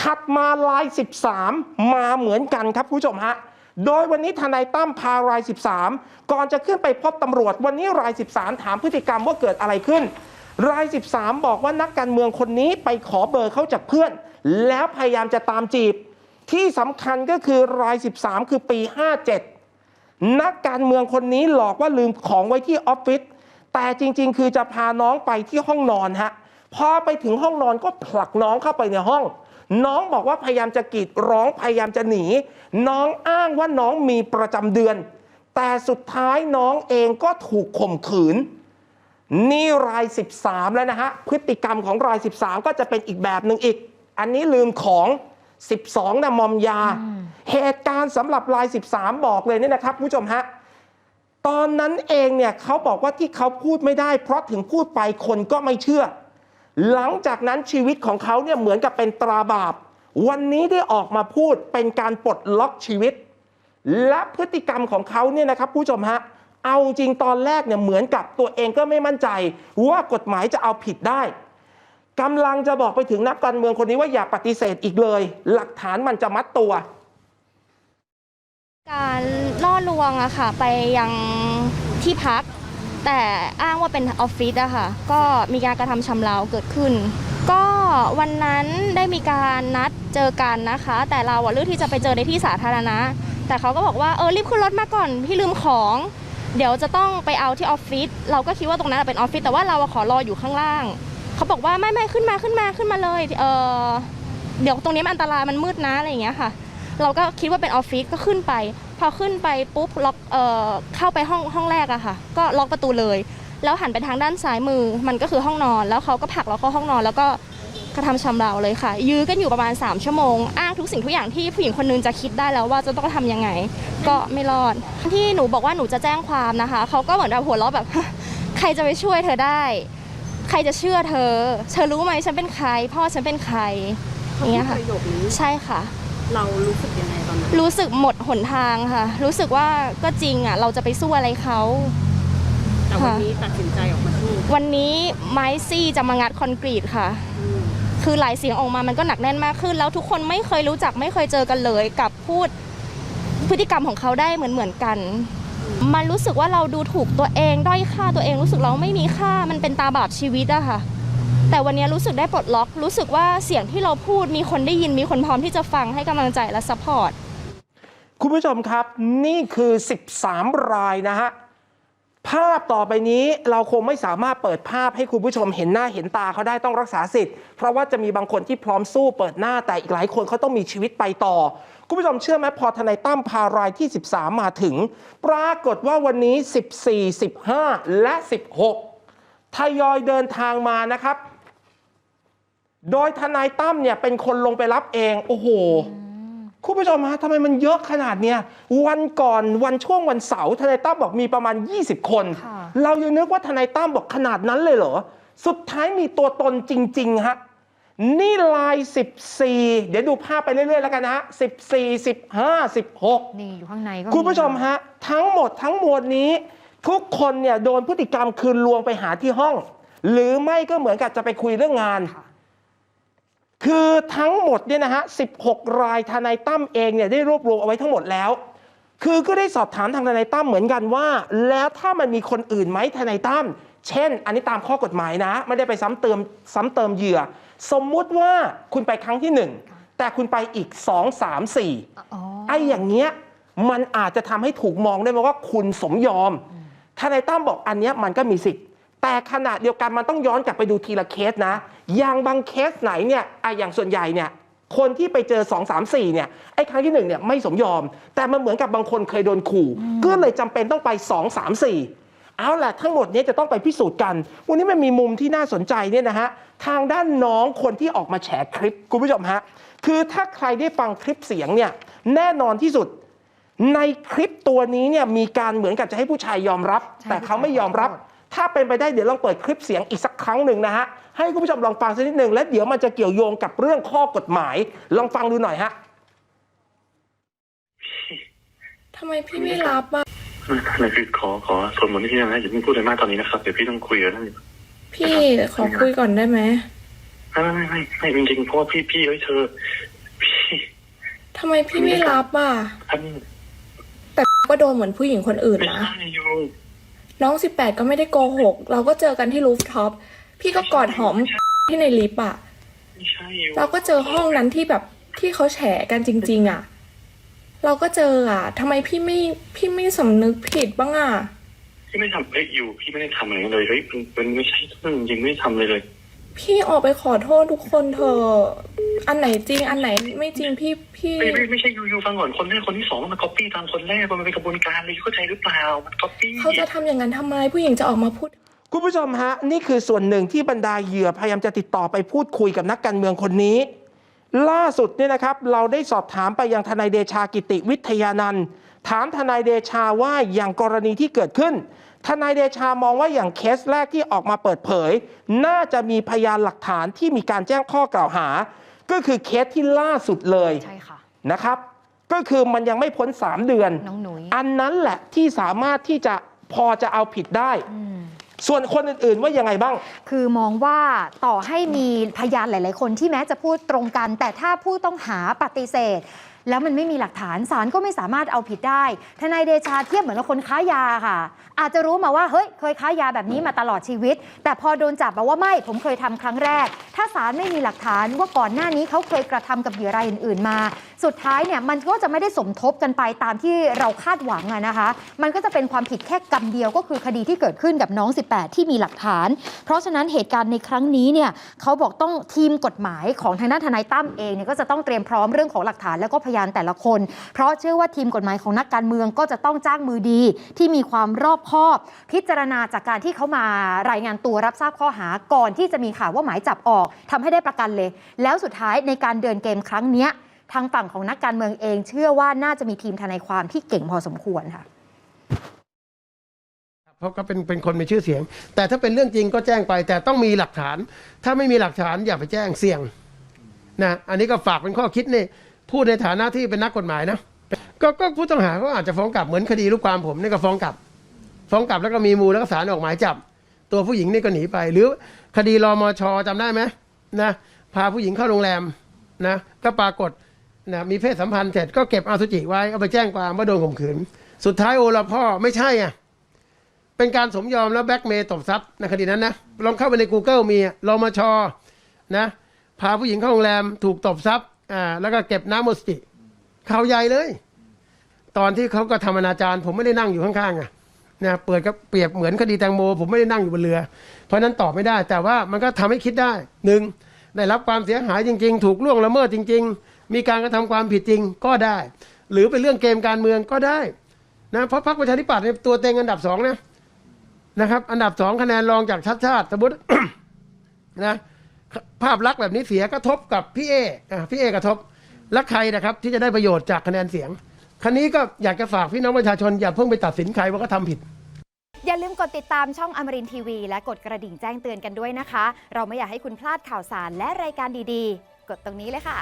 ถัดมาลาย 13 มาเหมือนกันครับคุณผู้ชมฮะโดยวันนี้ทนายตั้มพาราย 13 ก่อนจะขึ้นไปพบตำรวจ วันนี้ราย 13 ถามพฤติกรรมว่าเกิดอะไรขึ้น ราย 13 บอกว่านักการเมืองคนนี้ไปขอเบอร์เขาจากเพื่อน แล้วพยายามจะตามจีบ ที่สำคัญก็คือราย 13 คือปี 57 นักการเมืองคนนี้หลอกว่าลืมของไว้ที่ออฟฟิศแต่จริง ๆ คือจะพาน้องไปที่ห้องนอนฮะพอไปถึงห้องนอนก็ผลักน้องเข้าไปในห้อง น้องบอกว่าพยายามจะกรีดร้องพยายามจะหนี น้องอ้างว่าน้องมีประจำเดือน แต่สุดท้ายน้องเองก็ถูกข่มขืน นี่ราย 13 แล้วนะฮะ พฤติกรรมของราย 13 ก็จะเป็นอีกแบบหนึ่งอีก อันนี้ลืมของ 12นะมอมยา เหตุการณ์สำหรับราย 13 บอกเลยเนี่ยนะครับคุณผู้ชมฮะตอนนั้นเองเนี่ยเขาบอกว่าที่เขาพูดไม่ได้ เพราะถึงพูดไปคนก็ไม่เชื่อ หลังจากนั้นชีวิตของเขาเนี่ยเหมือนกับเป็นตราบาป วันนี้ได้ออกมาพูดเป็นการปลดล็อกชีวิต และพฤติกรรมของเขาเนี่ยนะครับผู้ชมฮะเอาจริงตอนแรกเนี่ยเหมือนกับตัวเองก็ไม่มั่นใจ ว่ากฎหมายจะเอาผิดได้กำลังจะบอกไปถึงนักการเมืองคนนี้ว่าอย่าปฏิเสธอีกเลย หลักฐานมันจะมัดตัว การล่อลวงอะค่ะ ไปยังที่พัก แต่อ้างว่าเป็นออฟฟิศอะค่ะ ก็มีการกระทำชำเราเกิดขึ้น ก็วันนั้นได้มีการนัดเจอกันนะคะ แต่เราอะเลือกที่จะไปเจอในที่สาธารณะ แต่เขาก็บอกว่าเออรีบขึ้นรถมาก่อนพี่ลืมของ เดี๋ยวจะต้องไปเอาที่ออฟฟิศเราก็คิดว่าตรงนั้นเป็นออฟฟิศแต่ว่าเราอะขอรออยู่ข้างล่าง เขาบอกว่าไม่ไม่ขึ้นมาขึ้นมาขึ้นมาเลยเออเดี๋ยวตรงนี้มันอันตรายมันมืดนะอะไรอย่างเงี้ยค่ะ เราก็คิดว่าเป็นออฟฟิศก็ขึ้นไป พอขึ้นไปปุ๊บล็อกเอ่อเข้าไปห้องห้องแรกอะค่ะ ก็ล็อกประตูเลย แล้วหันไปทางด้านซ้ายมือ มันก็คือห้องนอน แล้วเขาก็ผลักเราเข้าห้องนอน แล้วก็กระทำชำเราเลยค่ะ ยื้อกันอยู่ประมาณ 3 ชั่วโมง อ้างทุกสิ่งทุกอย่างที่ผู้หญิงคนนึงจะคิดได้แล้วว่าจะต้องทำยังไง ก็ไม่รอด ที่หนูบอกว่าหนูจะแจ้งความนะคะ เขาก็เหมือนแบบหัวเราะแบบ ใครจะไปช่วยเธอได้ ใครจะเชื่อเธอ เธอรู้ไหมฉันเป็นใคร พ่อฉันเป็นใครอย่างเงี้ยค่ะประโยคนี้ใช่ค่ะ เรารู้สึกยังไง ตอนนั้นรู้สึกหมดหนทางค่ะ รู้สึกว่าก็จริงอะ เราจะไปสู้อะไรเขา แต่วันนี้ตัดสินใจออกมาสู้วันนี้ไม้ซี่จะมางัดคอนกรีตค่ะ อืมคือหลายเสียงออกมามันก็หนักแน่นมากขึ้น แล้วทุกคนไม่เคยรู้จักไม่เคยเจอกันเลยกับพูดพฤติกรรมของเขาได้เหมือนเหมือนๆกัน มันรู้สึกว่าเราดูถูกตัวเองด้อยค่าตัวเองรู้สึกเราไม่มีค่ามันเป็นตาบาปชีวิตอะค่ะ แต่วันนี้รู้สึกได้ปลดล็อก รู้สึกว่าเสียงที่เราพูดมีคนได้ยินมีคนพร้อมที่จะฟังให้กำลังใจและซัพพอร์ตคุณผู้ชมครับ นี่คือ 13 รายนะฮะภาพต่อไปนี้เราคงไม่สามารถเปิดภาพให้คุณผู้ชมเห็นหน้าเห็นตาเขาได้ต้องรักษาสิทธิ์ เพราะว่าจะมีบางคนที่พร้อมสู้เปิดหน้าแต่อีกหลายคนเขาต้องมีชีวิตไปต่อ คุณผู้ชมเชื่อไหมพอทนายตั้มพารายที่ 13 มาถึง ปรากฏว่าวันนี้ 14 15 และ 16 ทยอยเดินทางมานะครับ โดยทนายตั้มเนี่ยเป็นคนลงไปรับเอง โอ้โห คุณผู้ชมฮะทำไมมันเยอะขนาดเนี้ยวันก่อนวันช่วงวันเสาร์ทนายตั้มบอกมีประมาณ 20 คน ค่ะ เรายังนึกว่าทนายตั้มบอกขนาดนั้นเลยเหรอ สุดท้ายมีตัวตนจริง ๆ ฮะ นี่ลาย 14 เดี๋ยวดูภาพไปเรื่อย ๆ แล้วกันนะฮะ 14 15 16 นี่อยู่ข้างในก็คุณผู้ชมฮะ ทั้งหมดทั้งมวลนี้ ทุกคนเนี่ยโดนพฤติกรรมคืนลวงไปหาที่ห้อง หรือไม่ก็เหมือนกับจะไปคุยเรื่องงานคื อทั้งหมดเนี่ยนะฮะ 16 รายทนายตั้มเองเนี่ยได้รวบรวมเอาไว้ทั้งหมดแล้ว คือก็ได้สอบถามทางทนายตั้มเหมือนกันว่า แล้วถ้ามันมีคนอื่นไหมทนายตั้ม เช่น อันนี้ตามข้อกฎหมายนะ ไม่ได้ไปซ้ำเติมซ้ำเติมเหยื่อ สมมุติว่าคุณไปครั้งที่หนึ่งแต่คุณไปอีก 2 3 4อ๋อไอ้อย่างเงี้ยมันอาจจะทำให้ถูกมองได้ไหมว่าคุณสมยอมทนายตั้มบอกอันเนี้ยมันก็มีสิทธิ์ แต่ขณะเดียวกันมันต้องย้อนกลับไปดูทีละเคสนะ อย่างบางเคสไหนเนี่ยไอ้อย่างส่วนใหญ่เนี่ย คนที่ไปเจอ 2 3 4 เนี่ย ไอ้ครั้งที่หนึ่งเนี่ยไม่สมยอม แต่มันเหมือนกับบางคนเคยโดนขู่ ก็เลยจำเป็นต้องไป 2 3 4 เอาแหละทั้งหมดเนี้จะต้องไปพิสูจน์กัน วันนี้มันมีมุมที่น่าสนใจเนี่ยนะฮะ ทางด้านน้องคนที่ออกมาแฉคลิปคุณผู้ชมฮะ คือถ้าใครได้ฟังคลิปเสียงเนี่ยแน่นอนที่สุดในคลิปตัวนี้เนี่ยมีการเหมือนกับจะให้ผู้ชายยอมรับใช่แต่เขาไม่ยอมรับ ผู้ชายขอโทษถ้าเป็นไปได้เดี๋ยวลองเปิดคลิปเสียงอีกสักครั้งหนึ่งนะฮะ ให้คุณผู้ชมลองฟังสักนิดหนึ่งและเดี๋ยวมันจะเกี่ยวโยงกับเรื่องข้อกฎหมาย ลองฟังดูหน่อยฮะทำไมพี่ไม่รับอะนั่นคือขอขอส่วนบนที่พี่นะอย่าเพิ่งพูดอะไรมากตอนนี้นะครับเดี๋ยวพี่ต้องคุยกับท่านอยู่พี่ขอคุยก่อนได้ไหมไม่ไม่ไม่ไม่จริงๆเพราะว่าพี่พี่เอ้ยเธอพี่ทำไมพี่ไม่รับอะท่านแต่ก็โดนเหมือนผู้หญิงคนอื่นไม่นะใช่อยู่ น้องสิบแปดก็ไม่ได้โกหก เราก็เจอกันที่รูฟท็อป พี่ก็กอดหอมที่ในลิฟต์อะไม่ใช่อยู่เราก็เจอห้องนั้นที่แบบที่เขาแฉกันจริง ๆอะเราก็เจออะทำไมพี่ไม่พี่ไม่สำนึกผิดบ้างอะพี่ไม่ทำเอ้ยอยู่ พี่ไม่ได้ทำอะไรเลยเฮ้ยเป็นเป็นไม่ใช่เรื่องจริงไม่ได้ทำเลยเลย พี่ออกไปขอโทษทุกคนเถอะ อันไหนจริง อันไหนไม่จริงพี่พี่ไม่ไม่ไม่ใช่ยูยูฟังก่อนคนแรกคนที่สองมันก๊อปปี้ตามคนแรกมันเป็นกระบวนการเลยยูเข้าใจหรือเปล่ามันก๊อปปี้เขาจะทำอย่างนั้นทำไมผู้หญิงจะออกมาพูด คุณผู้ชมฮะ นี่คือส่วนหนึ่งที่บรรดาเหยื่อพยายามจะติดต่อไปพูดคุยกับนักการเมืองคนนี้ ล่าสุดเนี่ยนะครับ เราได้สอบถามไปยังทนายเดชากิติวิทยานันท์ถามทนายเดชาว่าอย่างกรณีที่เกิดขึ้น ทนายเดชามองว่าอย่างเคสแรกที่ออกมาเปิดเผย น่าจะมีพยานหลักฐานที่มีการแจ้งข้อกล่าวหา ก็คือเคสที่ล่าสุดเลยใช่ค่ะนะครับ ก็คือมันยังไม่พ้น 3 เดือนน้องหนุยอันนั้นแหละที่สามารถที่จะพอจะเอาผิดได้อืมส่วนคนอื่นๆว่ายังไงบ้าง คือมองว่าต่อให้มีพยานหลาย ๆ คนที่แม้จะพูดตรงกัน แต่ถ้าผู้ต้องหาปฏิเสธ แล้วมันไม่มีหลักฐานศาลก็ไม่สามารถเอาผิดได้ ทนายเดชาเทียบเหมือนกับคนค้ายาค่ะ อาจจะรู้มาว่าเฮ้ยเคยค้ายาแบบนี้มาตลอดชีวิต แต่พอโดนจับบอกว่าไม่ผมเคยทำครั้งแรก ถ้าศาลไม่มีหลักฐานว่าก่อนหน้านี้เขาเคยกระทำกับเหยื่อรายอื่น ๆ มา สุดท้ายเนี่ยมันก็จะไม่ได้สมทบกันไปตามที่เราคาดหวังอะนะคะ มันก็จะเป็นความผิดแค่กรรมเดียวก็คือคดีที่เกิดขึ้นกับน้อง 18 ที่มีหลักฐาน เพราะฉะนั้นเหตุการณ์ในครั้งนี้เนี่ยเขาบอกต้องทีมกฎหมายของทางด้านทนายตั้มเองเนี่ยก็จะต้องเตรียมพร้อมเรื่องของหลักฐานแล้วก็พยานแต่ละคน เพราะเชื่อว่าทีมกฎหมายของนักการเมืองก็จะต้องจ้างมือดี ที่มีความรอบคอบ พิจารณาจากการที่เขามารายงานตัวรับทราบข้อหาก่อนที่จะมีข่าวว่าหมายจับออกทำให้ได้ประกันเลย แล้วสุดท้ายในการเดินเกมครั้งนี้ทางฝั่งของนักการเมืองเอง เชื่อว่าน่าจะมีทีมทนายความที่เก่งพอสมควรค่ะเพราะก็เป็นเป็นคนมีชื่อเสียง แต่ถ้าเป็นเรื่องจริงก็แจ้งไป แต่ต้องมีหลักฐาน ถ้าไม่มีหลักฐานอย่าไปแจ้งเสี่ยงนะอันนี้ก็ฝากเป็นข้อคิดนี่ พูดในฐานะที่เป็นนักกฎหมายนะก็ก็ผู้ต้องหาก็อาจจะฟ้องกลับเหมือนคดีลูกความผมนี่ก็ฟ้องกลับ ฟ้องกลับแล้วก็มีมูลแล้วก็ศาลออกหมายจับ ตัวผู้หญิงนี่ก็หนีไป หรือคดีรอมชจำได้ไหมนะพาผู้หญิงเข้าโรงแรมนะก็ปรากฏนะมีเพศสัมพันธ์เสร็จก็เก็บอสุจิไว้เอาไปแจ้งความว่าโดนข่มขืน สุดท้ายโอละพ่อไม่ใช่อะเป็นการสมยอมแล้วแบ็กเมย์ตบทรัพย์ในคดีนั้นนะลองเข้าไปใน Google มีรอมชนะพาผู้หญิงเข้าโรงแรมถูกตบทรัพย์ อ่าแล้วก็เก็บน้ำโมสติข่าวใหญ่เลย ตอนที่เขาก็ทำอนาจารผมไม่ได้นั่งอยู่ข้างๆอะนะเปิดก็เปรียบเหมือนคดีแตงโม ผมไม่ได้นั่งอยู่บนเรือ เพราะนั้นตอบไม่ได้ แต่ว่ามันก็ทำให้คิดได้หนึ่งได้รับความเสียหายจริง ๆ ถูกล่วงละเมิดจริง ๆ มีการกระทำความผิดจริงก็ได้ หรือเป็นเรื่องเกมการเมืองก็ได้นะเพราะพรรคประชาธิปัตย์เนี่ยตัวเต็งอันดับสองนะนะครับ อันดับสองคะแนนรองจากชัดชาติสมมตินะ ภาพลักษณ์แบบนี้เสียกระทบกับพี่เออะพี่เอกระทบ และใครนะครับที่จะได้ประโยชน์จากคะแนนเสียงคันนี้ก็อยากจะฝากพี่น้องประชาชนอย่าเพิ่งไปตัดสินใครว่าเขาทำผิด อย่าลืมกดติดตามช่องอมรินทีวี และกดกระดิ่งแจ้งเตือนกันด้วยนะคะ เราไม่อยากให้คุณพลาดข่าวสารและรายการดีๆ กดตรงนี้เลยค่ะ